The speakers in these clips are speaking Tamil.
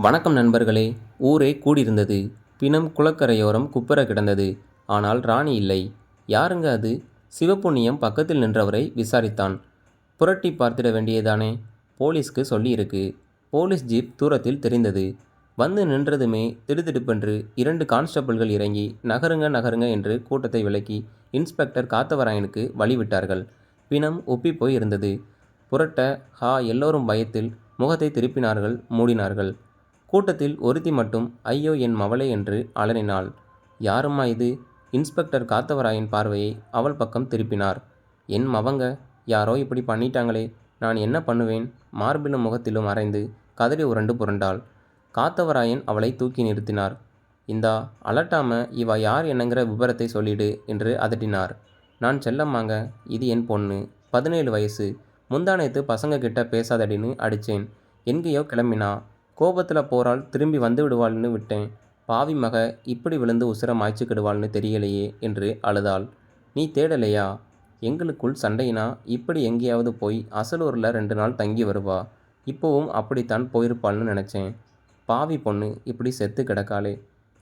வணக்கம் நண்பர்களே. ஊரே கூடியிருந்தது. பிணம் குளக்கரையோரம் குப்பர கிடந்தது. ஆனால் ராணி இல்லை. யாருங்க அது? சிவப்புண்ணியம் பக்கத்தில் நின்றவரை விசாரித்தான். புரட்டி பார்த்திட வேண்டியதானே போலீஸ்க்கு சொல்லியிருக்கு. போலீஸ் ஜீப் தூரத்தில் தெரிந்தது. வந்து நின்றதுமே திடுதிடுப்பென்று இரண்டு கான்ஸ்டபிள்கள் இறங்கி நகருங்க நகருங்க என்று கூட்டத்தை விலக்கி இன்ஸ்பெக்டர் காத்தவராயனுக்கு வழிவிட்டார்கள். பிணம் ஒப்பி போய் இருந்தது புரட்ட ஹா எல்லோரும் பயத்தில் முகத்தை திருப்பினார்கள் மூடினார்கள். கூட்டத்தில் ஒருத்தி மட்டும் ஐயோ என் மவளே என்று அலறினாள். யாரும்மா இது? இன்ஸ்பெக்டர் காத்தவராயன் பார்வையை அவள் பக்கம் திருப்பினார். என் மவங்க யாரோ இப்படி பண்ணிட்டாங்களே நான் என்ன பண்ணுவேன்? மார்பிலும் முகத்திலும் அரைந்து கதறி உரண்டு புரண்டாள். காத்தவராயன் அவளை தூக்கி நிறுத்தினார். இந்தா அலட்டாம இவ யார் என்னங்கிற விபரத்தை சொல்லிடு என்று அதட்டினார். நான் செல்லம்மாங்க இது என் பொண்ணு பதினேழு வயசு. முந்தானேத்து பசங்க கிட்ட பேசாதடின்னு அடித்தேன் எங்கேயோ கிளம்பினா கோபத்தில் போறாள் திரும்பி வந்து விடுவாள்னு விட்டேன். பாவி மக இப்படி விழுந்து உசுர மாய்ச்சிக்கிடுவாள்னு தெரியலையே என்று அழுதாள். நீ தேடலையா? எங்களுக்குள் சண்டையினா இப்படி எங்கேயாவது போய் அசலூரில் ரெண்டு நாள் தங்கி வருவா. இப்போவும் அப்படித்தான் போயிருப்பாள்னு நினச்சேன். பாவி பொண்ணு இப்படி செத்து கிடக்காளே.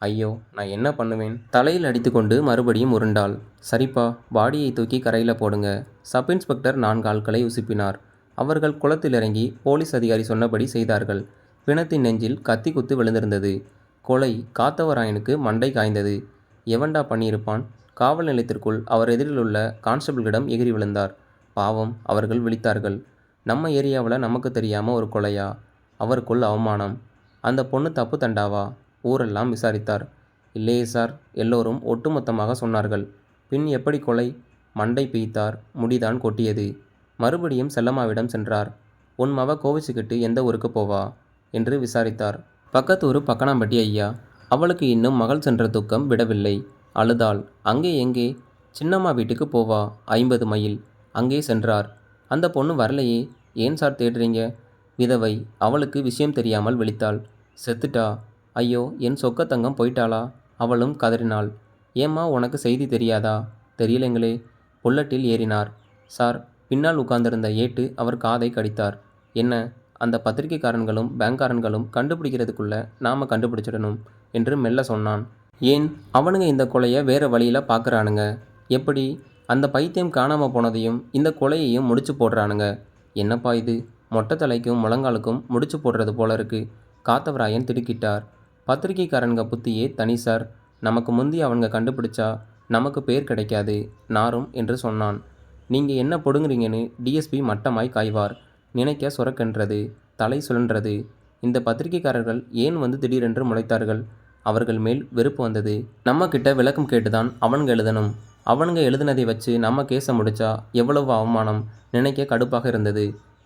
ஐயோ நான் என்ன பண்ணுவேன்? தலையில் அடித்துக்கொண்டு மறுபடியும் உருண்டாள். சரிப்பா பாடியை தூக்கி கரையில் போடுங்க. சப் இன்ஸ்பெக்டர் நான்கு ஆட்களை உசுப்பினார். அவர்கள் குளத்தில் இறங்கி போலீஸ் அதிகாரி சொன்னபடி செய்தார்கள். பிணத்தின் நெஞ்சில் கத்தி குத்து விழுந்திருந்தது. கொலை காத்தவராயனுக்கு மண்டை காய்ந்தது. எவன்டா பண்ணியிருப்பான்? காவல் நிலையத்திற்குள் அவர் எதிரில் உள்ள கான்ஸ்டபிள்களிடம் எகிரி விழுந்தார். பாவம் அவர்கள் விழித்தார்கள். நம்ம ஏரியாவில் நமக்கு தெரியாமல் ஒரு கொலையா? அவருக்குள் அவமானம். அந்த பொண்ணு தப்பு தண்டாவா? ஊரெல்லாம் விசாரித்தார். இல்லையே சார் எல்லோரும் ஒட்டுமொத்தமாக சொன்னார்கள். பின் எப்படி கொலை? மண்டை பீய்த்தார் முடிதான் கொட்டியது. மறுபடியும் செல்லம்மாவிடம் சென்றார். உன் மவ கோவிச்சுக்கிட்டு எந்த ஊருக்கு போவா? என்று விசாரித்தார். பக்கத்தூர் பக்கனாம்பட்டி ஐயா அவளுக்கு இன்னும் மகள் சென்ற துக்கம் விடவில்லை. அழுதாள். அங்கே எங்கே? சின்னம்மா வீட்டுக்கு போவா? ஐம்பது மைல். அங்கே சென்றார். அந்த பொண்ணு வரலையே. ஏன் சார் தேடுறீங்க? விதவை அவளுக்கு விஷயம் தெரியாமல் விழித்தாள். செத்துட்டா? ஐயோ என் சொக்கத்தங்கம் போயிட்டாளா? அவளும் கதறினாள். ஏம்மா உனக்கு செய்தி தெரியாதா? தெரியலைங்களே. புல்லட்டில் ஏறினார். சார் பின்னால் உட்கார்ந்திருந்த ஏட்டு அவர் காதை கடித்தார். என்ன? அந்த பத்திரிகைக்காரன்களும் பேங்க்காரன்களும் கண்டுபிடிக்கிறதுக்குள்ள நாம கண்டுபிடிச்சிடணும் என்று மெல்ல சொன்னான். ஏன்? அவனுங்க இந்த கொலையை வேறு வழியில் பார்க்குறானுங்க எப்படி? அந்த பைத்தியம் காணாமல் போனதையும் இந்த கொலையையும் முடிச்சு போடுறானுங்க. என்னப்பா இது? மொட்டை தலைக்கும் முழங்காலுக்கும் முடிச்சு போடுறது போல இருக்கு காத்தவராயன் திடுக்கிட்டார். பத்திரிகைக்காரனுங்க புத்தியே தனி சார். நமக்கு முந்தி அவனுங்க கண்டுபிடிச்சா நமக்கு பேர் கிடைக்காது நாரும் என்று சொன்னான். நீங்கள் என்ன பொடுங்குறீங்கன்னு டிஎஸ்பி மட்டமாய் காய்வார். நினைக்க சுரக்கென்றது தலை சுழன்றது. இந்த பத்திரிகைக்காரர்கள் ஏன் வந்து திடீரென்று முளைத்தார்கள்? அவர்கள் மேல் வெறுப்பு வந்தது. நம்ம கிட்ட விளக்கம் கேட்டுதான் அவனுங்க எழுதணும். அவனுங்க எழுதினதை வச்சு நம்ம கேஸை முடிச்சா எவ்வளவு அவமானம்? நினைக்க கடுப்பாக இருந்தது.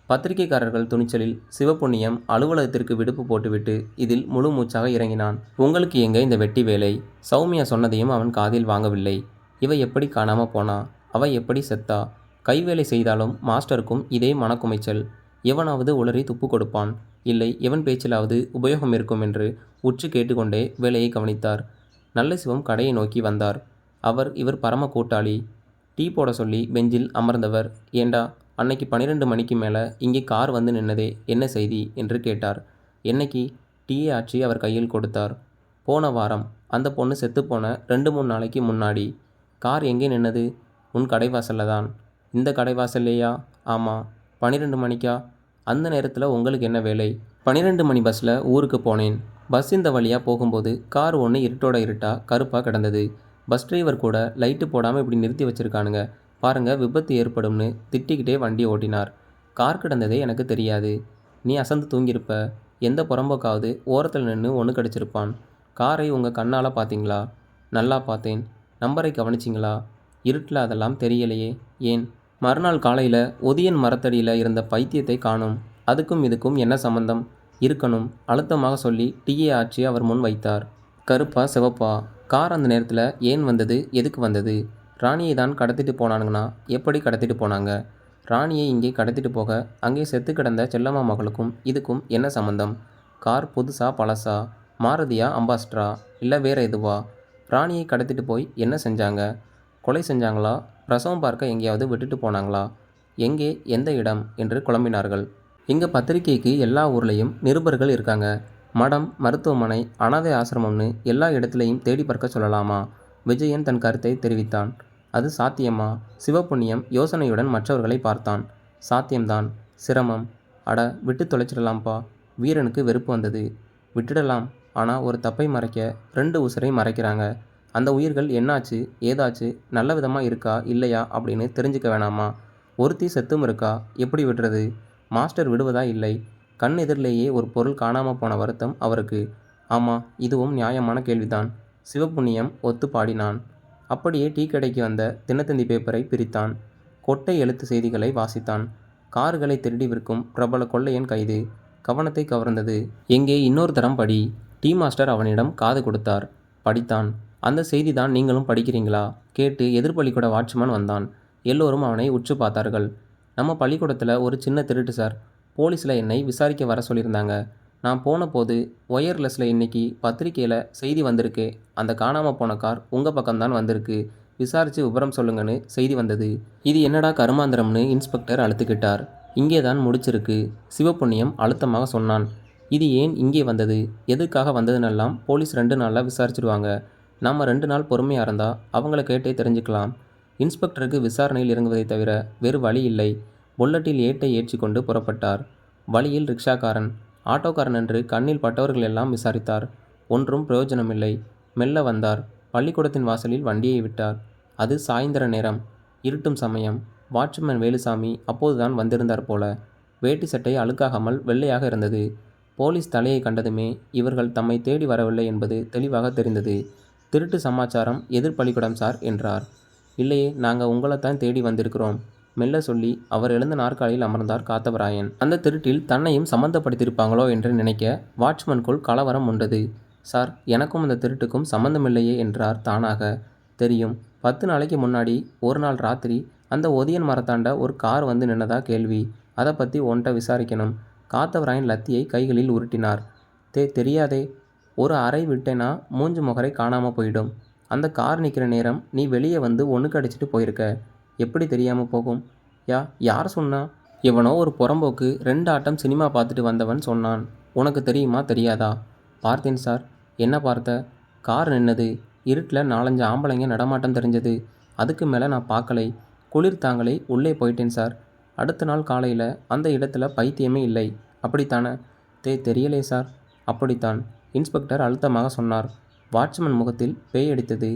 பத்திரிகைக்காரர்கள் துணிச்சலில் சிவப்புண்ணியம் அலுவலகத்திற்கு விடுப்பு போட்டுவிட்டு இதில் முழு மூச்சாக இறங்கினான். உங்களுக்கு எங்க இந்த வெட்டி வேலை? சௌமியா சொன்னதையும் அவன் காதில் வாங்கவில்லை. இவ எப்படி காணாமல் போனா? அவ எப்படி செத்தா? கைவேலை செய்தாலும் மாஸ்டருக்கும் இதே மனக்குமைச்சல். எவனாவது உளறி துப்பு கொடுப்பான். இல்லை எவன் பேச்சிலாவது உபயோகம் இருக்கும் என்று உற்று கேட்டுக்கொண்டே வேலையை கவனித்தார். நல்ல சிவம் கடையை நோக்கி வந்தார். அவர் இவர் பரம கூட்டாளி. டீ போட சொல்லி பெஞ்சில் அமர்ந்தவர். ஏண்டா அன்னைக்கு பன்னிரெண்டு மணிக்கு மேலே இங்கே கார் வந்து நின்னதே என்ன செய்தி? என்று கேட்டார். என்னைக்கு? டீயை ஆற்றி அவர் கையில் கொடுத்தார். போன வாரம் அந்த பொண்ணு செத்துப்போன ரெண்டு மூணு நாளைக்கு முன்னாடி. கார் எங்கே நின்னது? உன் கடைவாசலில் தான். இந்த கடைவாசல்லையா? ஆமாம் பன்னிரெண்டு மணிக்கா? அந்த நேரத்தில் உங்களுக்கு என்ன வேலை? பன்னிரெண்டு மணி பஸ்ஸில் ஊருக்கு போனேன். பஸ் இந்த வழியாக போகும்போது கார் ஒன்று இருட்டோட இருட்டாக கருப்பாக கிடந்தது. பஸ் டிரைவர் கூட லைட்டு போடாமல் இப்படி நிறுத்தி வச்சுருக்கானுங்க. பாருங்கள் விபத்து ஏற்படும்னு திட்டிக்கிட்டே வண்டி ஓட்டினார். கார் கிடந்ததே எனக்கு தெரியாது. நீ அசந்து தூங்கியிருப்ப. எந்த புறம்போக்காவது ஓரத்தில் நின்று ஒன்று கடிச்சிருப்பான். காரை உங்கள் கண்ணால் பார்த்தீங்களா நல்லா பார்த்தேன். நம்பரை கவனிச்சிங்களா? இருட்டில் அதெல்லாம் தெரியலையே. ஏன்? மறுநாள் காலையில் ஒதியன் மரத்தடியில் இருந்த பைத்தியத்தை காணும். அதுக்கும் இதுக்கும் என்ன சம்பந்தம்? இருக்கணும் அழுத்தமாக சொல்லி டீயை ஆற்றி அவர் முன் வைத்தார். கருப்பா சிவப்பா கார் அந்த நேரத்தில் ஏன் வந்தது? எதுக்கு வந்தது? ராணியை தான் கடத்திட்டு போனானுங்கன்னா எப்படி கடத்திட்டு போனாங்க? ராணியை இங்கே கடத்திட்டு போக அங்கே செத்து கிடந்த செல்லம்மா மகளுக்கும் இதுக்கும் என்ன சம்மந்தம் கார் புதுசா பழசா? மாருதியா அம்பாஸ்டரா? இல்லை வேற எதுவா? ராணியை கடத்திட்டு போய் என்ன செஞ்சாங்க? கொலை செஞ்சாங்களா? பிரசவம் பார்க்க எங்கேயாவது விட்டுட்டு போனாங்களா? எங்கே? எந்த இடம்? என்று குழம்பினார்கள். இங்கே பத்திரிக்கைக்கு எல்லா ஊர்லேயும் நிருபர்கள் இருக்காங்க. மடம் மருத்துவமனை அனாதை ஆசிரமம்னு எல்லா இடத்துலையும் தேடி பார்க்க சொல்லலாமா? விஜயன் தன் கருத்தை தெரிவித்தான். அது சாத்தியமா? சிவப்புண்ணியம் யோசனையுடன் மற்றவர்களை பார்த்தான். சாத்தியம்தான். சிரமம். அட விட்டு தொலைச்சிடலாம்ப்பா. வீரனுக்கு வெறுப்பு வந்தது. விட்டுடலாம். ஆனால் ஒரு தப்பை மறைக்க ரெண்டு உசுரை மறைக்கிறாங்க. அந்த உயிர்கள் என்னாச்சு ஏதாச்சு நல்ல விதமாக இருக்கா இல்லையா அப்படின்னு தெரிஞ்சுக்க வேணாமா? ஒருத்தி செத்தும் இருக்கா? எப்படி விடுறது? மாஸ்டர் விடுவதா இல்லை? கண் எதிரிலேயே ஒரு பொருள் காணாமல் போன வருத்தம் அவருக்கு. ஆமாம் இதுவும் நியாயமான கேள்விதான். சிவப்புண்ணியம் ஒத்து பாடினான். அப்படியே டீ கடைக்கு வந்த தினத்தந்தி பேப்பரை பிரித்தான். கொட்டை எழுத்து செய்திகளை வாசித்தான். கார்களை திருடி விற்கும் பிரபல கொள்ளையன் கைது. கவனத்தை கவர்ந்தது. எங்கே இன்னொரு தரம் படி டீ மாஸ்டர் அவனிடம் காது கொடுத்தார். படித்தான். அந்த செய்தி தான் நீங்களும் படிக்கிறீங்களா? கேட்டு எதிர் பள்ளிக்கூட வாட்ச்மேன் வந்தான். எல்லோரும் அவனை உற்று பார்த்தார்கள். நம்ம பள்ளிக்கூடத்தில் ஒரு சின்ன திருட்டு சார். போலீஸில் என்னை விசாரிக்க வர சொல்லியிருந்தாங்க. நான் போன போது ஒயர்லெஸில் இன்னைக்கு பத்திரிக்கையில் செய்தி வந்திருக்கு. அந்த காணாமல் போன கார் உங்கள் பக்கம்தான் வந்திருக்கு. விசாரித்து விவரம் சொல்லுங்கன்னு செய்தி வந்தது. இது என்னடா கருமாந்திரம்னு இன்ஸ்பெக்டர் அழுத்துக்கிட்டார். இங்கே தான் முடிச்சிருக்கு. சிவப்புண்ணியம் அழுத்தமாக சொன்னான். இது ஏன் இங்கே வந்தது? எதுக்காக வந்ததுன்னெல்லாம் போலீஸ் ரெண்டு நாளில் விசாரிச்சிடுவாங்க நாம் ரெண்டு நாள் பொறுமையாக இருந்தால் அவங்கள கேட்டே தெரிஞ்சுக்கலாம். இன்ஸ்பெக்டருக்கு விசாரணையில் இறங்குவதை தவிர வேறு வழி இல்லை. புல்லட்டில் ஏட்டை ஏற்றி கொண்டு புறப்பட்டார். வழியில் ரிக்ஷாக்காரன் ஆட்டோக்காரன் என்று கண்ணில் பட்டவர்கள் எல்லாம் விசாரித்தார். ஒன்றும் பிரயோஜனமில்லை. மெல்ல வந்தார். பள்ளிக்கூடத்தின் வாசலில் வண்டியை விட்டார். அது சாயந்தர நேரம். இருட்டும் சமயம். வாட்ச்மேன் வேலுசாமி அப்போதுதான் வந்திருந்தார் போல. வேட்டி சட்டை அழுக்காகாமல் வெள்ளையாக இருந்தது. போலீஸ் தலையை கண்டதுமே இவர்கள் தம்மை தேடி வரவில்லை என்பது தெளிவாக தெரிந்தது. திருட்டு சமாச்சாரம் எதிர் பள்ளிக்கூடம் சார் என்றார். இல்லையே நாங்கள் உங்களைத்தான் தேடி வந்திருக்கிறோம். மெல்ல சொல்லி அவர் எழுந்த நாற்காலியில் அமர்ந்தார் காத்தவராயன். அந்த திருட்டில் தன்னையும் சம்மந்தப்படுத்தியிருப்பாங்களோ என்று நினைக்க வாட்ச்மேனுக்குள் கலவரம் உண்டது. சார் எனக்கும் அந்த திருட்டுக்கும் சம்மந்தமில்லையே என்றார் தானாக. தெரியும் பத்து நாளைக்கு முன்னாடி ஒரு நாள் ராத்திரி அந்த ஒதியன் மரத்தாண்ட ஒரு கார் வந்து நின்னதா கேள்வி. அதை பற்றி ஒன்றை விசாரிக்கணும். காத்தவராயன் லத்தியை கைகளில் உருட்டினார். தே தெரியாதே ஒரு அறை விட்டேன்னா மூஞ்சு முகரை காணாமல் போயிடும். அந்த கார் நிற்கிற நேரம் நீ வெளியே வந்து ஒன்று அடிச்சிட்டு போயிருக்க. எப்படி தெரியாமல் போகும்? யா யார் சொன்னா? இவனோ ஒரு புறம்போக்கு ரெண்டு ஆட்டம் சினிமா பார்த்துட்டு வந்தவன் சொன்னான். உனக்கு தெரியுமா தெரியாதா? பார்த்தேன் சார். என்ன பார்த்த? கார் நின்னது. இருட்டில் நாலஞ்சு ஆம்பளைங்க நடமாட்டம் தெரிஞ்சது. அதுக்கு மேலே நான் பார்க்கலை. குளிர் தாங்களே உள்ளே போயிட்டேன் சார். அடுத்த நாள் காலையில் அந்த இடத்துல பைத்தியமே இல்லை. அப்படித்தானே? தே தெரியலே சார். அப்படித்தான். இன்ஸ்பெக்டர் அழுத்தமாக சொன்னார். வாட்ச்மேன் முகத்தில் பேய் அடித்தது.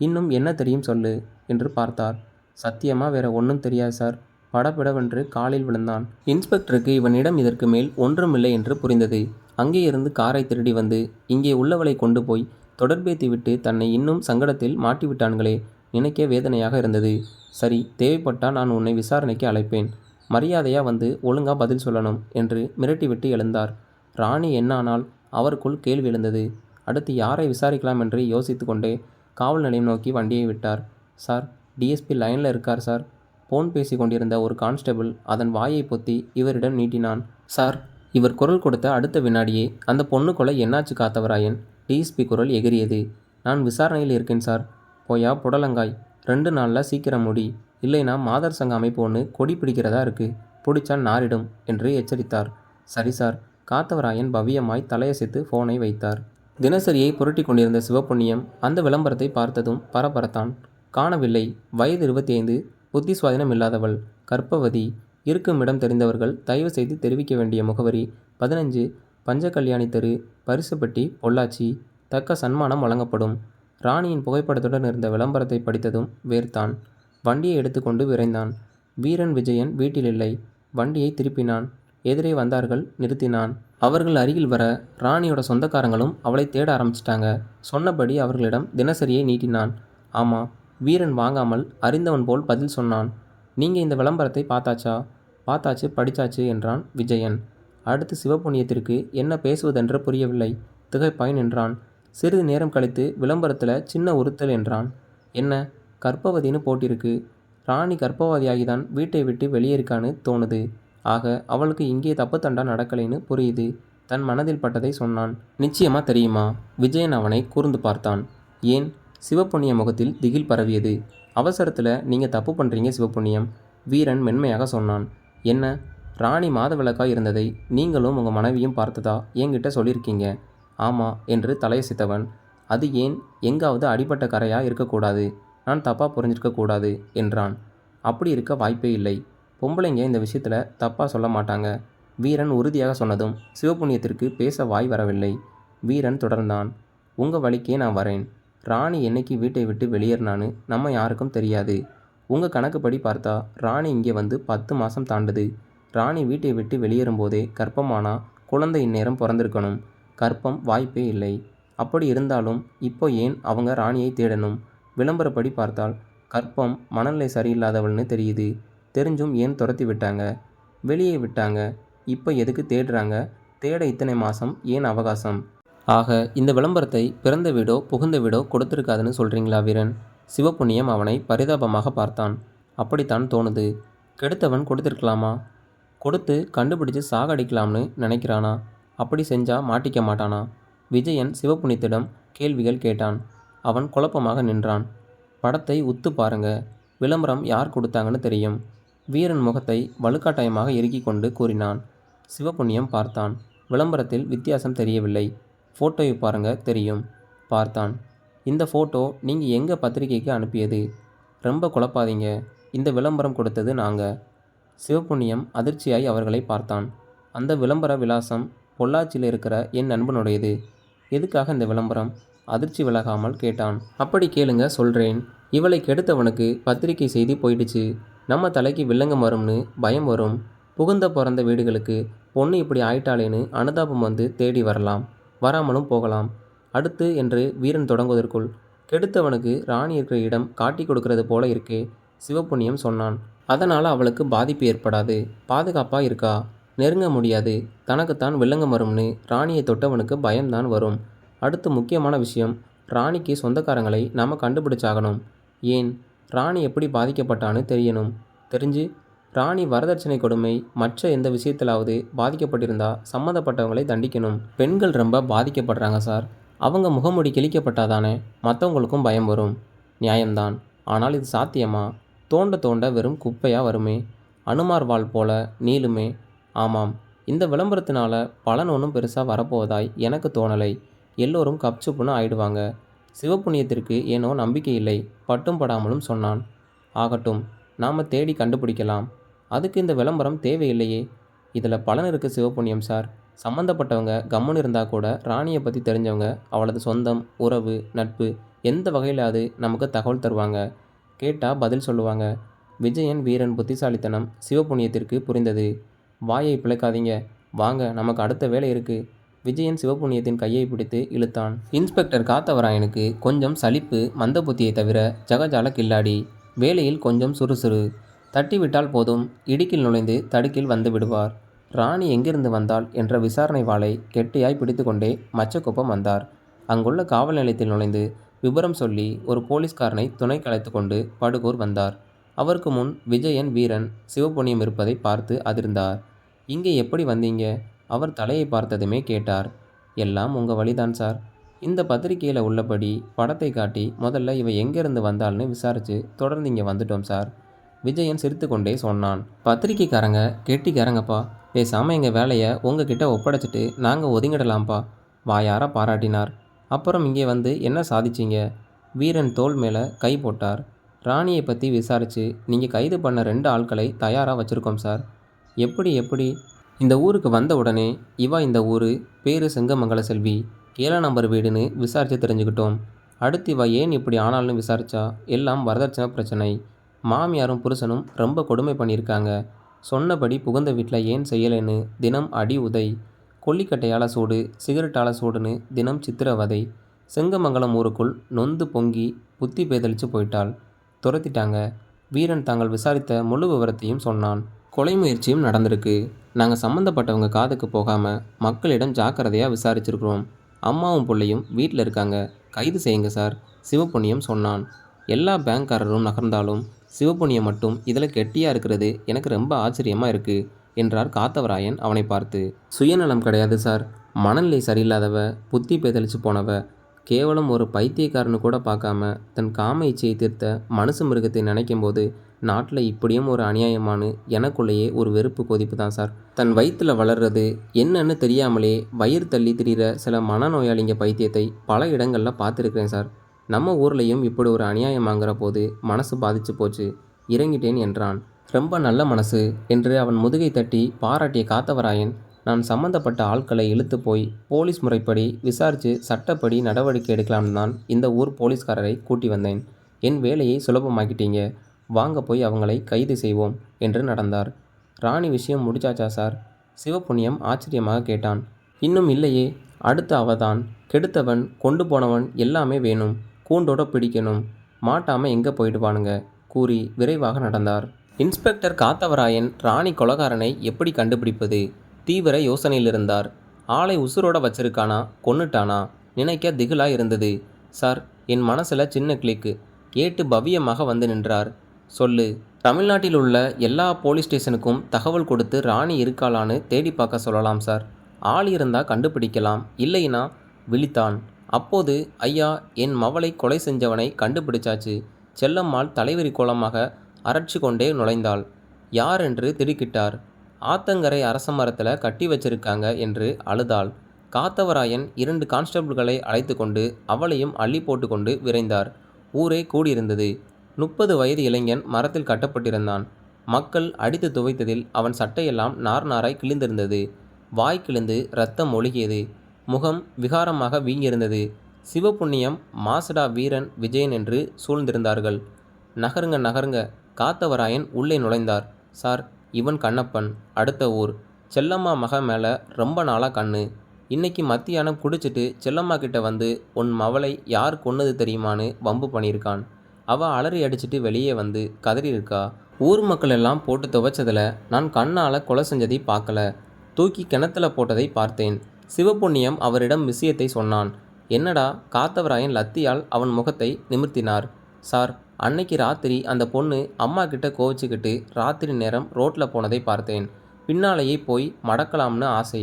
இன்னும் என்ன தெரியும் சொல்லு என்று பார்த்தார். சத்தியமாக வேற ஒன்றும் தெரியாது சார். படபடவென்று காலில் விழுந்தான். இன்ஸ்பெக்டருக்கு இவனிடம் இதற்கு மேல் ஒன்றுமில்லை என்று புரிந்தது. அங்கே இருந்து காரை திருடி வந்து இங்கே உள்ளவளை கொண்டு போய் தொடர்பேத்தி விட்டு தன்னை இன்னும் சங்கடத்தில் மாட்டிவிட்டான்களே. நினைக்க வேதனையாக இருந்தது. சரி தேவைப்பட்டால் நான் உன்னை விசாரணைக்கு அழைப்பேன். மரியாதையாக வந்து ஒழுங்காக பதில் சொல்லணும் என்று மிரட்டிவிட்டு எழுந்தார். ராணி என்னானால் அவருக்குள் கேள்வி எழுந்தது. அடுத்து யாரை விசாரிக்கலாம் என்று யோசித்து கொண்டே காவல் நிலையம் நோக்கி வண்டியை விட்டார். சார் டிஎஸ்பி லைனில் இருக்கார் சார். ஃபோன் பேசி கொண்டிருந்த ஒரு கான்ஸ்டபிள் அதன் வாயை பொத்தி இவரிடம் நீட்டினான். சார் இவர் குரல் கொடுத்த அடுத்த வினாடியே அந்த பொண்ணு கொலை என்னாச்சு காத்தவராயன்? டிஎஸ்பி குரல் எகிரியது நான் விசாரணையில் இருக்கேன் சார். போயா புடலங்காய். ரெண்டு நாளில் சீக்கிரம் முடி. இல்லைனா மாதர் சங்க அமைப்பு ஒன்று கொடி பிடிக்கிறதா இருக்குது பிடிச்சா நாரிடும் என்று எச்சரித்தார். சரி சார் காத்தவராயன் பவ்யமாய் தலையசைத்து ஃபோனை வைத்தார். தினசரியை புரட்டி கொண்டிருந்த சிவப்புண்ணியம் அந்த விளம்பரத்தை பார்த்ததும் பரபரத்தான். காணவில்லை. வயது இருபத்தி ஐந்து புத்தி சுவாதீனம் இல்லாதவள் கற்பவதி இருக்கும் இடம் தெரிந்தவர்கள் தயவு செய்து தெரிவிக்க வேண்டிய முகவரி பதினஞ்சு பஞ்சகல்யாணி தெரு பரிசுப்பட்டி பொள்ளாச்சி தக்க சன்மானம் வழங்கப்படும். ராணியின் புகைப்படத்துடன் இருந்த விளம்பரத்தை படித்ததும் வேர்த்தான். வண்டியை எடுத்துக்கொண்டு விரைந்தான். வீரன் விஜயன் வீட்டில் இல்லை. வண்டியை திருப்பினான். எதிரே வந்தார்கள் நிறுத்தினான். அவர்கள் அருகில் வர ராணியோட சொந்தக்காரங்களும் அவளை தேட ஆரம்பிச்சிட்டாங்க. சொன்னபடி அவர்களிடம் தினசரியை நீட்டினான். ஆமாம் வீரன் வாங்காமல் அறிந்தவன் போல் பதில் சொன்னான். நீங்கள் இந்த விளம்பரத்தை பார்த்தாச்சா? பார்த்தாச்சு படிச்சாச்சு என்றான் விஜயன். அடுத்து சிவபுண்ணியத்திற்கு என்ன பேசுவதென்று புரியவில்லை. திகைப்பாய் நின்றான். சிறிது நேரம் கழித்து விளம்பரத்தில் சின்ன உறுத்தல் என்றான். என்ன கற்பவதின்னு போட்டிருக்கு. ராணி கர்ப்பவாதியாகிதான் வீட்டை விட்டு வெளியேறிக்கான்னு தோணுது. ஆக அவளுக்கு இங்கே தப்பு தண்டா நடக்கலைன்னு புரியுது. தன் மனதில் பட்டதை சொன்னான். நிச்சயமா தெரியுமா? விஜயன் அவனை கூர்ந்து பார்த்தான். ஏன்? சிவப்புண்ணிய முகத்தில் திகில் பரவியது. அவசரத்தில் நீங்கள் தப்பு பண்ணுறீங்க சிவப்புண்ணியம் வீரன் மென்மையாக சொன்னான். என்ன? ராணி மாதவிளக்காக இருந்ததை நீங்களும் உங்கள் மனைவியும் பார்த்ததா? என்கிட்ட சொல்லியிருக்கீங்க. ஆமாம் என்று தலையசித்தவன். அது ஏன்? எங்காவது அடிபட்ட கரையாக இருக்கக்கூடாது. நான் தப்பாக புரிஞ்சிருக்கக்கூடாது என்றான். அப்படி இருக்க வாய்ப்பே இல்லை. பொம்பளைங்க இந்த விஷயத்தில் தப்பாக சொல்ல மாட்டாங்க. வீரன் உறுதியாக சொன்னதும் சிவபுண்ணியத்திற்கு பேச வாய் வரவில்லை. வீரன் தொடர்ந்தான். உங்கள் வழிக்கே நான் வரேன். ராணி என்னைக்கு வீட்டை விட்டு வெளியேறினான்னு நம்ம யாருக்கும் தெரியாது. உங்கள் கணக்குப்படி பார்த்தா ராணி இங்கே வந்து பத்து மாதம் தாண்டுது. ராணி வீட்டை விட்டு வெளியேறும்போதே கர்ப்பமானா குழந்தை இந்நேரம் பிறந்திருக்கணும். கர்ப்பம் வாய்ப்பே இல்லை. அப்படி இருந்தாலும் இப்போ ஏன் அவங்க ராணியை தேடணும்? விளம்பரப்படி பார்த்தால் கர்ப்பம் மனநிலை சரியில்லாதவள்னு தெரியுது. தெரிஞ்சும் ஏன் துரத்தி விட்டாங்க? வெளியே விட்டாங்க. இப்போ எதுக்கு தேடுறாங்க? தேட இத்தனை மாதம் ஏன் அவகாசம்? ஆக இந்த விளம்பரத்தை பிறந்த வீடோ புகுந்த வீடோ கொடுத்துருக்காதுன்னு சொல்கிறீங்களா வீரன்? சிவப்புண்ணியம் அவனை பரிதாபமாக பார்த்தான். அப்படித்தான் தோணுது. கெடுத்தவன் கொடுத்துருக்கலாமா? கொடுத்து கண்டுபிடிச்சு சாகடிக்கலாம்னு நினைக்கிறானா? அப்படி செஞ்சா மாட்டிக்க மாட்டானா? விஜயன் சிவப்புண்ணியத்திடம் கேள்விகள் கேட்டான். அவன் குழப்பமாக நின்றான். படத்தை உத்து பாருங்க. விளம்பரம் யார் கொடுத்தாங்கன்னு தெரியும். வீரன் முகத்தை வலுக்காட்டாயமாக இறுக்கிக் கொண்டு கூறினான். சிவப்புண்ணியம் பார்த்தான். விளம்பரத்தில் வித்தியாசம் தெரியவில்லை. ஃபோட்டோவை பாருங்க தெரியும் பார்த்தான். இந்த ஃபோட்டோ நீங்கள் எங்கள் பத்திரிக்கைக்கு அனுப்பியது? ரொம்ப குழப்பாதீங்க. இந்த விளம்பரம் கொடுத்தது நாங்கள் சிவப்புண்ணியம் அதிர்ச்சியாய் அவர்களை பார்த்தான். அந்த விளம்பர விலாசம் பொள்ளாச்சியில் இருக்கிற என் நண்பனுடையது. எதுக்காக இந்த விளம்பரம்? அதிர்ச்சி விலகாமல் கேட்டான். அப்படி கேளுங்க சொல்கிறேன் இவளை கெடுத்தவனுக்கு பத்திரிக்கை செய்தி போயிடுச்சு. நம்ம தலைக்கு வில்லங்கம் வரும்னு பயம் வரும். புகுந்த பிறந்த வீடுகளுக்கு பொண்ணு இப்படி ஆயிட்டாளேன்னு அனுதாபம் வந்து தேடி வரலாம். வராமலும் போகலாம். அடுத்து என்று வீரன் தொடங்குவதற்குள் கெடுத்தவனுக்கு ராணி இருக்கிற இடம் காட்டி கொடுக்கறது போல இருக்கே சிவப்புண்ணியம் சொன்னான். அதனால் அவளுக்கு பாதிப்பு ஏற்படாது. பாதுகாப்பாக இருக்கா? நெருங்க முடியாது. தனக்குத்தான் வில்லங்கம் வரும்னு ராணியை தொட்டவனுக்கு பயம்தான் வரும். அடுத்து முக்கியமான விஷயம் ராணிக்கு சொந்தக்காரங்களை நாம் கண்டுபிடிச்சாகணும். ஏன்? ராணி எப்படி பாதிக்கப்பட்டான்னு தெரியணும். தெரிஞ்சு ராணி வரதட்சணை கொடுமை மற்ற எந்த விஷயத்திலாவது பாதிக்கப்பட்டிருந்தா சம்மந்தப்பட்டவங்களை தண்டிக்கணும். பெண்கள் ரொம்ப பாதிக்கப்படுறாங்க சார். அவங்க முகமுடி கிழிக்கப்பட்டாதானே மற்றவங்களுக்கும் பயம் வரும். நியாயம்தான். ஆனால் இது சாத்தியமா? தோண்ட தோண்ட வெறும் குப்பையாக வருமே? அனுமார் வாள் போல நீளுமே? ஆமாம். இந்த விளம்பரத்தினால பலன் ஒன்றும் பெருசாக வரப்போவதாய் எனக்கு தோணலை. எல்லோரும் கப்சுப்புன்னு ஆயிடுவாங்க. சிவப்புண்ணியத்திற்கு ஏனோ நம்பிக்கை இல்லை. பட்டும் படாமலும் சொன்னான். ஆகட்டும் நாம் தேடி கண்டுபிடிக்கலாம். அதுக்கு இந்த விளம்பரம் தேவையில்லையே. இதில் பலன் இருக்குது சிவப்புண்ணியம் சார். சம்மந்தப்பட்டவங்க கம்முன்னு இருந்தால் கூட ராணியை பற்றி தெரிஞ்சவங்க அவளது சொந்தம் உறவு நட்பு எந்த வகையிலாவது நமக்கு தகவல் தருவாங்க? கேட்டால் பதில் சொல்லுவாங்க. விஜயன் வீரன் புத்திசாலித்தனம் சிவப்புண்ணியத்திற்கு புரிந்தது. வாயை பிழைக்காதீங்க வாங்க நமக்கு அடுத்த வேலை இருக்குது விஜயன் சிவபுண்ணியத்தின் கையை பிடித்து இழுத்தான். இன்ஸ்பெக்டர் காத்தவராயனுக்கு கொஞ்சம் சலிப்பு மந்த புத்தியை தவிர ஜகஜால கில்லாடி. வேலையில் கொஞ்சம் சுறுசுறு. தட்டிவிட்டால் போதும் இடுக்கில் நுழைந்து தடுக்கில் வந்து விடுவார். ராணி எங்கிருந்து வந்தாள் என்ற விசாரணை வாளை கெட்டியாய் பிடித்துக்கொண்டே மச்சக்குப்பம் வந்தார். அங்குள்ள காவல் நிலையத்தில் நுழைந்து விபரம் சொல்லி ஒரு போலீஸ்காரனை துணை கலைத்து கொண்டு படுகூர் வந்தார். அவருக்கு முன் விஜயன் வீரன் சிவபுண்ணியம் இருப்பதை பார்த்து அதிர்ந்தார். இங்கே எப்படி வந்தீங்க? அவர் தலையை பார்த்ததுமே கேட்டார். எல்லாம் உங்கள் வழிதான் சார். இந்த பத்திரிக்கையில் உள்ளபடி படத்தை காட்டி முதல்ல இவ எங்கேருந்து வந்தாள்னு விசாரித்து தொடர்ந்து இங்கே வந்துட்டோம் சார். விஜயன் சிரித்துக்கொண்டே சொன்னான். பத்திரிக்கைக்காரங்க கெட்டிக்காரங்கப்பா. பேசாமல் எங்கள் வேலையை உங்ககிட்ட ஒப்படைச்சிட்டு நாங்கள் ஒதுங்கிடலாம்ப்பா. வாயார பாராட்டினார். அப்புறம் இங்கே வந்து என்ன சாதிச்சீங்க? வீரன் தோல் மேலே கை போட்டார். ராணியை பற்றி விசாரித்து நீங்கள் கைது பண்ண ரெண்டு ஆட்களை தயாராக வச்சுருக்கோம் சார். எப்படி எப்படி? இந்த ஊருக்கு வந்த உடனே இவா இந்த ஊர் பேரு செங்கமங்கல செல்வி. ஏழாம் நம்பர் வீடுன்னு விசாரித்து தெரிஞ்சுக்கிட்டோம். அடுத்து இவ ஏன் இப்படி ஆனாலும் விசாரிச்சா எல்லாம் வரதட்சணை பிரச்சனை. மாமியாரும் புருஷனும் ரொம்ப கொடுமை பண்ணியிருக்காங்க. சொன்னபடி புகுந்த வீட்டில் ஏன் செய்யலைன்னு தினம் அடி உதை. கொல்லிக்கட்டையால் சூடு சிகரெட்டால் சூடுன்னு தினம் சித்திரவதை செங்கமங்கலம் ஊருக்குள் நொந்து பொங்கி புத்தி பேதலிச்சு போயிட்டாள். துரத்திட்டாங்க. வீரன் தாங்கள் விசாரித்த முழு விவரத்தையும் சொன்னான். கொலை முயற்சியும் நடந்திருக்கு. நாங்கள் சம்மந்தப்பட்டவங்க காதுக்கு போகாமல் மக்களிடம் ஜாக்கிரதையாக விசாரிச்சிருக்கிறோம். அம்மாவும் பிள்ளையும் வீட்டில் இருக்காங்க. கைது செய்யுங்க சார் சிவப்புண்ணியம் சொன்னான். எல்லா பேங்க்காரரும் நகர்ந்தாலும் சிவப்புண்ணியம் மட்டும் இதில் கெட்டியாக இருக்கிறது எனக்கு ரொம்ப ஆச்சரியமாக இருக்குது என்றார் காத்தவராயன் அவனை பார்த்து. சுயநலம் கிடையாது சார் மனநிலை சரியில்லாதவ புத்தி பேதலிச்சு போனவ கேவலம் ஒரு பைத்தியக்காரனு கூட பார்க்காம தன் காம இச்சையை தீர்த்த மனுஷ மிருகத்தை நினைக்கும் போது நாட்டில் இப்படியும் ஒரு அநியாயமானு எனக்குள்ளேயே ஒரு வெறுப்பு கொதிப்பு தான் சார். தன் வயிற்றுல வளர்றது என்னன்னு தெரியாமலே வயிறு தள்ளி திரிகிற சில மனநோயாளிங்க பைத்தியத்தை பல இடங்களில் பார்த்துருக்கிறேன் சார். நம்ம ஊர்லேயும் இப்படி ஒரு அநியாயமாங்கிற போது மனசு பாதிச்சு போச்சு. இறங்கிட்டேன் என்றான். ரொம்ப நல்ல மனசு என்று அவன் முதுகை தட்டி பாராட்டிய காத்தவராயன் நான் சம்பந்தப்பட்ட ஆட்களை இழுத்து போய் போலீஸ் முறைப்படி விசாரித்து சட்டப்படி நடவடிக்கை எடுக்கலாம்னு தான் இந்த ஊர் போலீஸ்காரரை கூட்டி வந்தேன். என் வேலையை சுலபமாக்கிட்டீங்க. வாங்க போய் அவங்களை கைது செய்வோம் என்று நடந்தார். ராணி விஷயம் முடிச்சாச்சா சார்? சிவப்புண்ணியம் ஆச்சரியமாக கேட்டான். இன்னும் இல்லையே. அடுத்த அவதான். கெடுத்தவன் கொண்டு போனவன் எல்லாமே வேணும். கூண்டோட பிடிக்கணும். மாட்டாமல் எங்கே போயிடுவானுங்க? கூறி விரைவாக நடந்தார். இன்ஸ்பெக்டர் காத்தவராயன் ராணி கொலகாரனை எப்படி கண்டுபிடிப்பது? தீவிர யோசனையில் இருந்தார். ஆளை உசுரோட வச்சிருக்கானா? கொன்னுட்டானா? நினைக்க திகிலாக இருந்தது. சார் என் மனசில் சின்ன கிளிக்கு ஏட்டு பவ்யமாக வந்து நின்றார். சொல்லு. தமிழ்நாட்டில் உள்ள எல்லா போலீஸ் ஸ்டேஷனுக்கும் தகவல் கொடுத்து ராணி இருக்காளான்னு தேடி பார்க்க சொல்லலாம் சார். ஆள் இருந்தால் கண்டுபிடிக்கலாம். இல்லைனா விழித்தான். அப்போது ஐயா என் மவளை கொலை செஞ்சவனை கண்டுபிடிச்சாச்சு. செல்லம்மாள் தலைவரி கோலமாக அரட்சி கொண்டே நுழைந்தாள். யார் என்று திடுக்கிட்டார். ஆத்தங்கரை அரச மரத்தில் கட்டி வச்சிருக்காங்க என்று அழுதாள். காத்தவராயன் இரண்டு கான்ஸ்டபிள்களை அழைத்து கொண்டு அவளையும் அள்ளி போட்டுக்கொண்டு விரைந்தார். ஊரே கூடியிருந்தது. முப்பது வயது இளைஞன் மரத்தில் கட்டப்பட்டிருந்தான். மக்கள் அடித்து துவைத்ததில் அவன் சட்டையெல்லாம் நார் நாராய் கிழிந்திருந்தது. வாய் கிழிந்து ரத்தம் ஒழுகியது. முகம் விகாரமாக வீங்கியிருந்தது. சிவபுண்ணியம் மாசடா வீரன் விஜயன் என்று சூழ்ந்திருந்தார்கள். நகருங்க நகருங்க. காத்தவராயன் உள்ளே நுழைந்தார். சார் இவன் கண்ணப்பன். அடுத்த ஊர். செல்லம்மா மக மேலே ரொம்ப நாளாக கண்ணு. இன்னைக்கு மத்தியானம் குடிச்சிட்டு செல்லம்மா கிட்ட வந்து உன் மவளை யார் கொன்னது தெரியுமான்னு வம்பு பண்ணியிருக்கான். அவள் அலறி அடிச்சிட்டு வெளியே வந்து கதறி இருக்கா? ஊர் மக்கள் எல்லாம் போட்டு துவைச்சதில் நான் கண்ணால் கொலை செஞ்சதை பார்க்கல. தூக்கி கிணத்துல போட்டதை பார்த்தேன். சிவபுண்ணியம் அவரிடம் விஷயத்தை சொன்னான். என்னடா காத்தவராயன் லத்தியால் அவன் முகத்தை நிமிர்த்தினார். சார் அன்னைக்கு ராத்திரி அந்த பொண்ணு அம்மா கிட்ட கோவிச்சுக்கிட்டு ராத்திரி நேரம் ரோட்டில் போனதை பார்த்தேன். பின்னாலேயே போய் மடக்கலாம்னு ஆசை.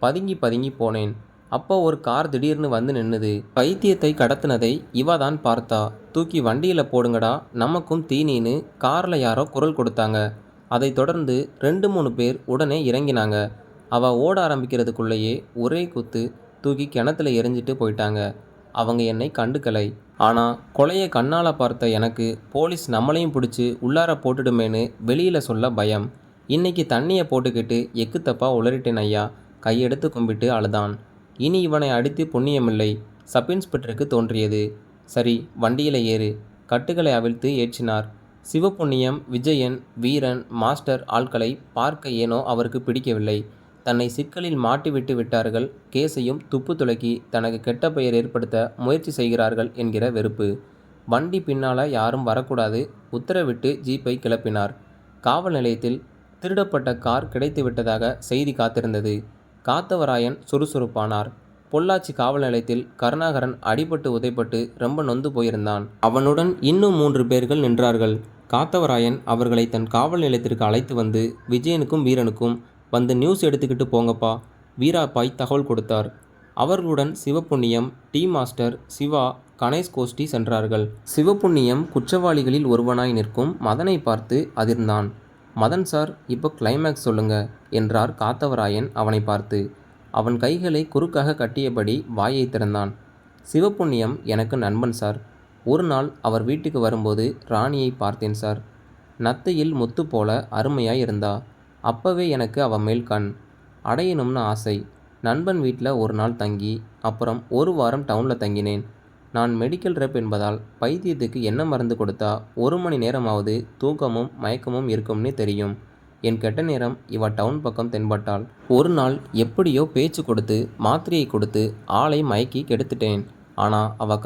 பதுங்கி பதுங்கி போனேன். அப்போ ஒரு கார் திடீர்னு வந்து நின்னுது. பைத்தியத்தை கடத்தினதை இவ தான் பார்த்தா. தூக்கி வண்டியில் போடுங்கடா நமக்கும் தீனின்னு காரில் யாரோ குரல் கொடுத்தாங்க. அதை தொடர்ந்து ரெண்டு மூணு பேர் உடனே இறங்கினாங்க. அவ ஓட ஆரம்பிக்கிறதுக்குள்ளேயே ஒரே குத்து தூக்கி கிணத்துல எரிஞ்சிட்டு போயிட்டாங்க. அவங்க என்னை கண்டுக்கலை. ஆனால் கொலையை கண்ணால் பார்த்த எனக்கு போலீஸ் நம்மளையும் பிடிச்சி உள்ளார போட்டுடுமேன்னு வெளியில் சொல்ல பயம். இன்னைக்கு தண்ணியை போட்டுக்கிட்டு எக்கு தப்பாக உளறிட்டேன் ஐயா. கையெடுத்து கும்பிட்டு அழுதான். இனி இவனை அடித்து புண்ணியமில்லை. சப் இன்ஸ்பெக்டருக்கு தோன்றியது. சரி வண்டியில் ஏறு. கட்டுகளை அவிழ்த்து ஏற்றினார். சிவபுண்ணியம் விஜயன் வீரன் மாஸ்டர் ஆட்களை பார்க்க ஏனோ அவருக்கு பிடிக்கவில்லை. தன்னை சிக்கலில் மாட்டிவிட்டு விட்டார்கள். கேஸையும் துப்பு துலக்கி தனக்கு கெட்ட பெயர் ஏற்படுத்த முயற்சி செய்கிறார்கள் என்கிற வெறுப்பு. வண்டி பின்னால் யாரும் வரக்கூடாது. உத்தரவிட்டு ஜீப்பை கிளப்பினார். காவல் நிலையத்தில் திருடப்பட்ட கார் கிடைத்து விட்டதாக செய்தி காத்திருந்தது. காத்தவராயன் சுறுசுறுப்பானார். பொள்ளாச்சி காவல் நிலையத்தில் கருணாகரன் அடிபட்டு உதைப்பட்டு ரொம்ப நொந்து போயிருந்தான். அவனுடன் இன்னும் மூன்று பேர்கள் நின்றார்கள். காத்தவராயன் அவர்களை தன் காவல் நிலையத்திற்கு அழைத்து வந்து விஜயனுக்கும் வீரனுக்கும் வந்து நியூஸ் எடுத்துக்கிட்டு போங்கப்பா வீராப்பாய் தகவல் கொடுத்தார். அவர்களுடன் சிவப்புண்ணியம் டீ மாஸ்டர் சிவா கணேஷ் கோஷ்டி சென்றார்கள். சிவப்புண்ணியம் குற்றவாளிகளில் ஒருவனாய் நிற்கும் மதனை பார்த்து அதிர்ந்தான். மதன் சார் இப்போ கிளைமேக்ஸ் சொல்லுங்க என்றார் காத்தவராயன் அவனை பார்த்து. அவன் கைகளை குறுக்காக கட்டியபடி வாயை திறந்தான். சிவப்புண்ணியம் எனக்கு நண்பன் சார். ஒரு நாள் அவர் வீட்டுக்கு வரும்போது ராணியை பார்த்தேன் சார். நத்தையில் முத்து போல அருமையாய் இருந்தா. அப்பவே எனக்கு அவ மேல் கண். அடையணும்னு ஆசை. நண்பன் வீட்டில் ஒரு நாள் தங்கி அப்புறம் ஒரு வாரம் டவுனில் தங்கினேன். நான் மெடிக்கல் ரெப் என்பதால் பைத்தியத்துக்கு என்ன மருந்து கொடுத்தா ஒரு மணி நேரமாவது தூக்கமும் மயக்கமும் இருக்கும்னே தெரியும். என் கெட்ட நேரம் இவ டவுன் பக்கம் தென்பட்டாள். ஒரு நாள் எப்படியோ பேச்சு கொடுத்து மாத்திரையை கொடுத்து ஆளை மயக்கி கெடுத்துட்டேன். ஆனால் அவ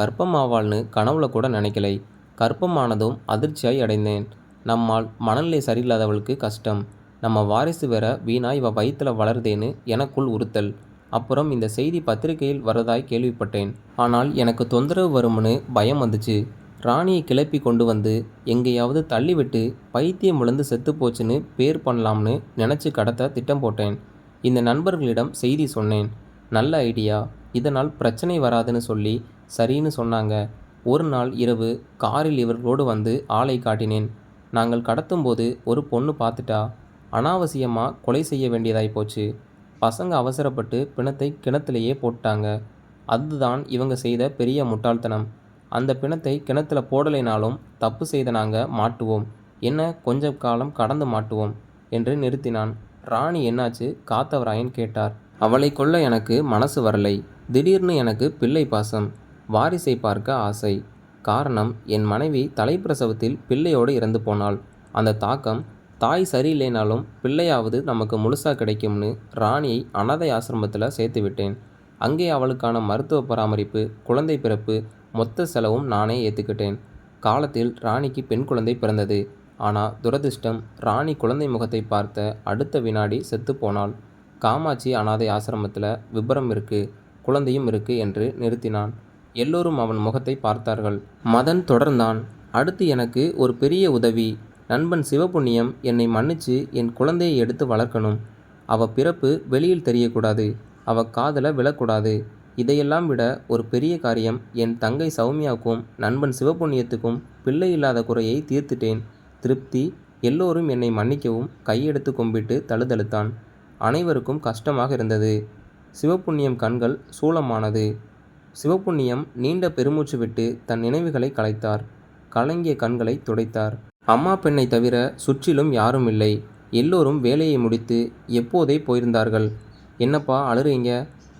ஆவாள்னு கனவுல கூட நினைக்கலை. கற்பமானதும் அதிர்ச்சியாய் அடைந்தேன். நம்மால் மனநிலை சரியில்லாதவளுக்கு கஷ்டம். நம்ம வாரிசு வேற வீணா இவ வயிற்றில் வளருதேன்னு எனக்குள் உறுத்தல். அப்புறம் இந்த செய்தி பத்திரிகையில் வரதாய் கேள்விப்பட்டேன். ஆனால் எனக்கு தொந்தரவு வரும்னு பயம் வந்துச்சு. ராணியை கிளப்பி கொண்டு வந்து எங்கேயாவது தள்ளிவிட்டு பைத்தியம் விழுந்து செத்து போச்சுன்னு பேர் பண்ணலாம்னு நினச்சி கடத்த திட்டம் போட்டேன். இந்த நண்பர்களிடம் செய்தி சொன்னேன். நல்ல ஐடியா. இதனால் பிரச்சனை வராதுன்னு சொல்லி சரின்னு சொன்னாங்க. ஒரு நாள் இரவு காரில் இவர்களோடு வந்து ஆளை காட்டினேன். நாங்கள் கடத்தும்போது ஒரு பொண்ணு பார்த்துட்டா. அனாவசியமாக கொலை செய்ய வேண்டியதாய் போச்சு. பசங்க அவசரப்பட்டு பிணத்தை கிணத்துலேயே போட்டாங்க. அதுதான் இவங்க செய்த பெரிய முட்டாள்தனம். அந்த பிணத்தை கிணத்துல போடலைனாலும் தப்பு செய்த நாங்கள் மாட்டுவோம். என்ன கொஞ்ச காலம் கடந்து மாட்டுவோம் என்று நிறுத்தினான். ராணி என்னாச்சு? காத்தவராயன் கேட்டார். அவளை கொல்ல எனக்கு மனசு வரலை. திடீர்னு எனக்கு பிள்ளை பாசம் வாரிசை பார்க்க ஆசை. காரணம் என் மனைவி தலைப்பிரசவத்தில் பிள்ளையோடு இறந்து போனாள். அந்த தாக்கம் தாய் சரியில்லைனாலும் பிள்ளையாவது நமக்கு முழுசா கிடைக்கும்னு ராணியை அனாதை ஆசிரமத்தில் சேர்த்து விட்டேன். அங்கே அவளுக்கான மருத்துவ பராமரிப்பு குழந்தை பிறப்பு மொத்த செலவும் நானே ஏற்றுக்கிட்டேன் காலத்தில் ராணிக்கு பெண் குழந்தை பிறந்தது. ஆனால் துரதிர்ஷ்டம் ராணி குழந்தை முகத்தை பார்த்த அடுத்த வினாடி செத்துப்போனாள் காமாட்சி அனாதை ஆசிரமத்தில் விபரம் இருக்கு குழந்தையும் இருக்கு என்று நிறுத்தினான். எல்லோரும் அவன் முகத்தை பார்த்தார்கள். மதன் தொடர்ந்தான். அடுத்து எனக்கு ஒரு பெரிய உதவி. நண்பன் சிவபுண்ணியம் என்னை மன்னிச்சு என் குழந்தையை எடுத்து வளர்க்கணும். அவ பிறப்பு வெளியில் தெரியக்கூடாது. அவ காதலை விழக்கூடாது. இதையெல்லாம் விட ஒரு பெரிய காரியம் என் தங்கை சௌமியாவுக்கும் நண்பன் சிவபுண்ணியத்துக்கும் பிள்ளை இல்லாத குறையை தீர்த்துட்டேன். திருப்தி எல்லோரும் என்னை மன்னிக்கவும் கையெடுத்து கும்பிட்டு தழுதழுத்தான். அனைவருக்கும் கஷ்டமாக இருந்தது. சிவப்புண்ணியம் கண்கள் சூலமானது சிவப்புண்ணியம் நீண்ட பெருமூச்சு விட்டு தன் நினைவுகளை கலைத்தார். கலங்கிய கண்களை துடைத்தார். அம்மா பெண்ணை தவிர சுற்றிலும் யாரும் இல்லை. எல்லோரும் வேலையை முடித்து எப்போதே போயிருந்தார்கள். என்னப்பா அழுறீங்க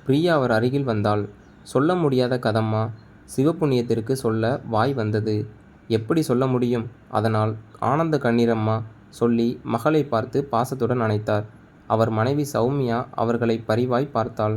பிரியா அவர் அருகில் வந்தாள். சொல்ல முடியாத கதம்மா. சிவப்புண்ணியத்திற்கு சொல்ல வாய் வந்தது. எப்படி சொல்ல முடியும்? அதனால் ஆனந்த கண்ணீரம்மா சொல்லி மகளை பார்த்து பாசத்துடன் அணைத்தார். அவர் மனைவி சௌமியா அவர்களை பரிவாய் பார்த்தாள்.